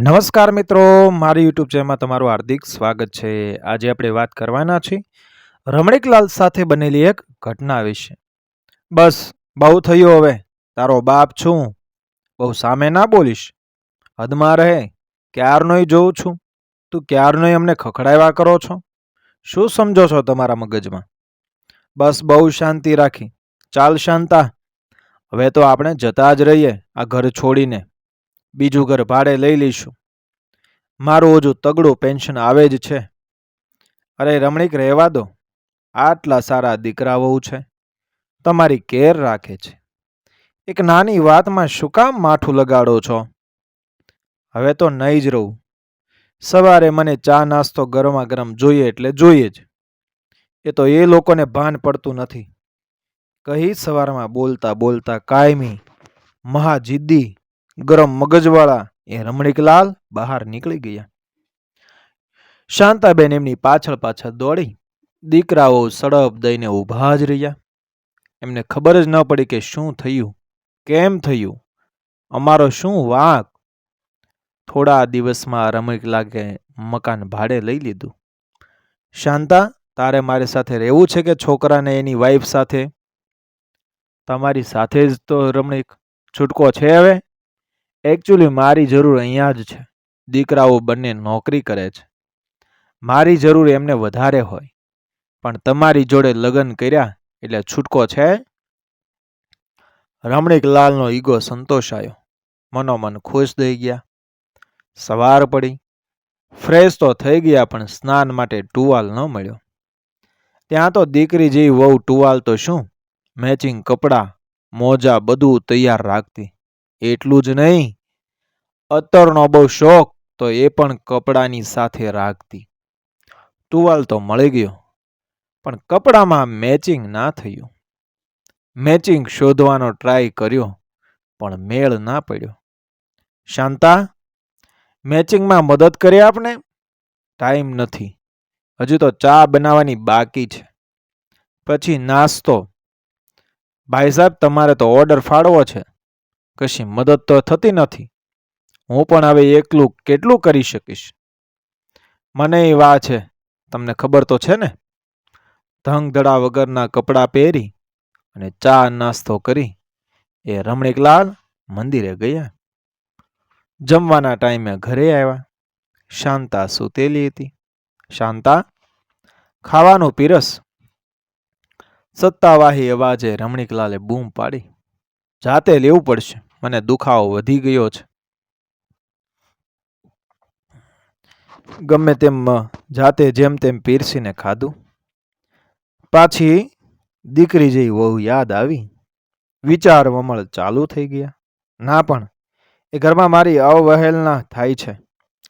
નમસ્કાર મિત્રો, મારી યુટ્યુબ ચેનલમાં તમારું હાર્દિક સ્વાગત છે. આજે આપણે વાત કરવાના છીએ રમણીકલાલ સાથે બનેલી એક ઘટના વિશે. બસ, બહુ થયું હવે. તારો બાપ છું. બહુ સામે ના બોલીશ. હદમાં રહે. ક્યારનોય જોઉં છું. તું ક્યારનોય અમને ખખડાવ્યા કરો છો? શું સમજો છો તમારા મગજમાં? બસ, બહુ શાંતિ રાખી. ચાલ શાંતા. હવે તો આપણે જતા જ રહીએ આ ઘર છોડીને. બીજું ઘર ભાડે લઈ લઈશું. મારું હજુ તગડું પેન્શન આવે જ છે. અરે રમણીક, રહેવા દો. આટલા સારા દીકરા વહુ છે. તમારી કેર રાખે છે. એક નાની વાતમાં શું કામ માઠું લગાડો છો? હવે તો નહીં જ રહું. સવારે મને ચા નાસ્તો ગરમા ગરમ જોઈએ એટલે જોઈએ જ. એ તો એ લોકોને ભાન પડતું નથી. કહી સવારમાં બોલતા બોલતા કાયમી, મહાજિદ્દી ગરમ મગજવાળા એ રમણીકલાલ બહાર નીકળી ગયા. શાંતાબેન એમની પાછળ પાછળ દોડી. દીકરાઓ સડપ દઈને ઊભા જ રહ્યા. એમને ખબર જ ન પડી કે શું થયું, કેમ થયું, અમારો શું વાંક? થોડા દિવસમાં રમણીકલાલે મકાન ભાડે લઈ લીધું. શાંતા, તારે મારી સાથે રહેવું છે કે છોકરાને એની વાઈફ સાથે? તમારી સાથે જ તો રમણીક છૂટકો છે હવે. એકચ્યુઅલી મારી જરૂર અહીંયા જ છે. દીકરાઓ બંને નોકરી કરે છે. મારી જરૂર એમને વધારે હોય. પણ તમારી જોડે લગ્ન કર્યા એટલે છૂટકો છે? રમણીકલાલનો ઈગો સંતોષાયો મનોમન ખુશ થઈ ગયા. સવાર પડી. ફ્રેશ તો થઈ ગયા પણ સ્નાન માટે ટુવાલ ન મળ્યો. ત્યાં તો દીકરી જેવી વહુ ટુવાલ તો શું? મેચિંગ કપડાં, મોજા બધું તૈયાર રાખતી. એટલું જ નહીં અત્તરનો બહુ શોખ તો એ પણ કપડાની સાથે રાખતી. ટુવાલ તો મળી ગયો, પણ કપડામાં મેચિંગ ના થયું. મેચિંગ શોધવાનો ટ્રાય કર્યો, પણ મેળ ના પડ્યો. શાંતા મેચિંગમાં મદદ કરી આપને? ટાઈમ નથી. હજુ તો ચા બનાવવાની બાકી છે. પછી નાસ્તો. ભાઈ સાહેબ, તમારે તો ઓર્ડર ફાળવો છે. કશી મદદ તો થતી નથી. હું પણ હવે એકલું કેટલું કરી શકીશ? મને એ વા છે. તમને ખબર તો છે ને? ધંગધડા વગરના કપડાં પહેરી અને ચા નાસ્તો કરી એ રમણીકલાલ મંદિરે ગયા. જમવાના ટાઈમે ઘરે આવ્યા. શાંતા સૂતેલી હતી. શાંતા, ખાવાનું પીરસ. સત્તાવાહી અવાજે રમણીકલાલે બૂમ પાડી. જાતે લેવું પડશે. મને દુખાવો વધી ગયો છે. ગમે તેમ જાતે જેમ તેમ પીરસીને ખાધું. પાછી દીકરી જેવી વહુ યાદ આવી. વિચાર વમળ ચાલુ થઈ ગયા. ના પણ, એ ઘરમાં મારી અવહેલના થાય છે.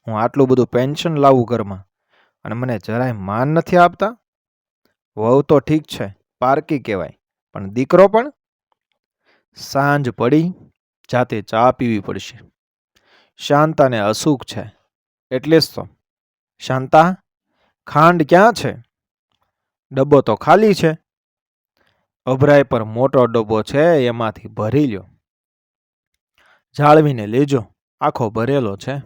હું આટલું બધું પેન્શન લાવું ઘરમાં અને મને જરાય માન નથી આપતા? વહુ તો ઠીક છે, પારકી કહેવાય. પણ દીકરો પણ? સાંજ પડી જાતે ચા પીવી પડશે. શાંતાને અસુખ છે. એટલે જ તો. શાંતા, ખાંડ ક્યાં છે? ડબ્બો તો ખાલી છે. અભરાય પર મોટો ડબ્બો છે, એમાંથી ભરી લ્યો. જાળવીને લેજો. આખો ભરેલો છે.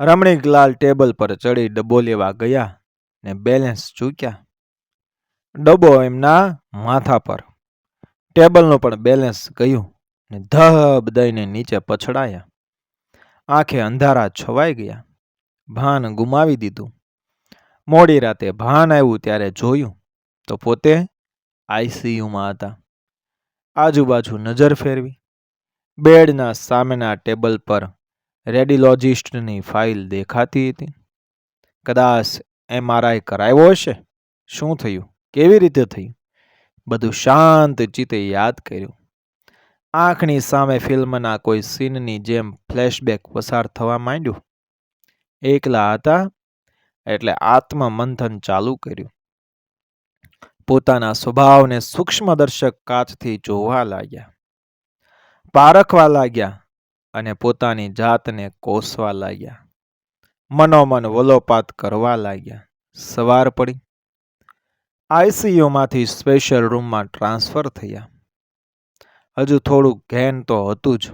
રમણીકલાલ ટેબલ પર ચડી ડબ્બો લેવા ગયા ને બેલેન્સ ચૂક્યા. ડબ્બો એમના માથા પર. ટેબલનું પણ બેલેન્સ ગયું. ને ધબ દઈને નીચે પછડાયા. આંખે અંધારા છવાઈ ગયા. ભાન ગુમાવી દીધું. મોડી રાતે ભાન આવ્યું ત્યારે જોયું તો પોતે આઈસીયુમાં હતા. આજુબાજુ નજર ફેરવી. બેડના સામેના ટેબલ પર રેડિયોલોજિસ્ટની ફાઇલ દેખાતી હતી. કદાચ એમઆરઆઈ કરાવ્યો હશે? શું થયું? કેવી રીતે થયું? બધું શાંત ચિત્તે યાદ કર્યું. આંખની સામે ફિલ્મના કોઈ સીનની જેમ ફ્લેશબેક પસાર થવા માંડ્યું. એકલા હતા એટલે આત્મમંથન ચાલુ કર્યું. પોતાના સ્વભાવને સૂક્ષ્મદર્શક કાચથી જોવા લાગ્યા. પારખવા લાગ્યા અને પોતાની જાતને કોસવા લાગ્યા. મનોમન વલોપાત કરવા લાગ્યા. સવાર પડી. આઈસીયુમાંથી સ્પેશિયલ રૂમમાં ટ્રાન્સફર થયા. હજુ થોડુંક ઘેન તો હતું જ.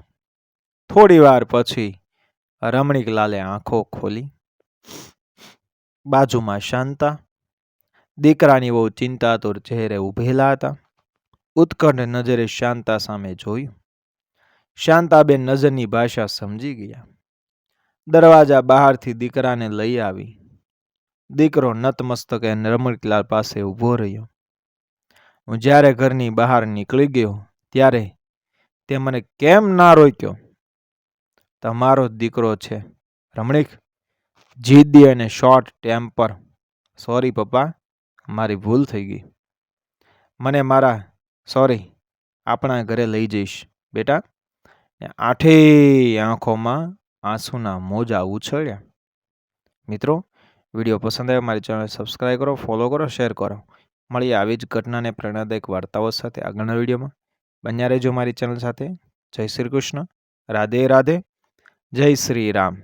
થોડી વાર પછી રમણીકલાલે આંખો ખોલી. બાજુમાં શાંતા, દીકરાની બહુ ચિંતાતુર ચહેરે ઊભેલા હતા. ઉત્કંઠ નજરે શાંતા સામે જોયું શાંતાબેન નજરની ભાષા સમજી ગયા. દરવાજા બહારથી દીકરાને લઈ આવી. દીકરો નતમસ્તકે રમણીકલાલ પાસે ઊભો રહ્યો. હું જ્યારે ઘરની બહાર નીકળી ગયો ત્યારે તે મને કેમ ના રોક્યો? તમારો દીકરો છે. રમણીક જીદી અને શોર્ટ ટેમ્પર. સોરી પપ્પા, મારી ભૂલ થઈ ગઈ. મને મારા, સોરી, આપણા ઘરે લઈ જઈશ, બેટા. ને આઠેય આંખોમાં આંસુના મોજા ઉછળ્યા. મિત્રો, વીડિયો પસંદ આવ્યો, મારી ચેનલ સબસ્ક્રાઈબ કરો ફોલો કરો શેર કરો. મળીએ આવી જ ઘટનાને પ્રેરણાદાયક વાર્તાઓ સાથે આગળના વિડીયોમાં. બન્યા રહેજો મારી ચેનલ સાથે. જય શ્રી કૃષ્ણ. રાધે રાધે. જય શ્રી રામ.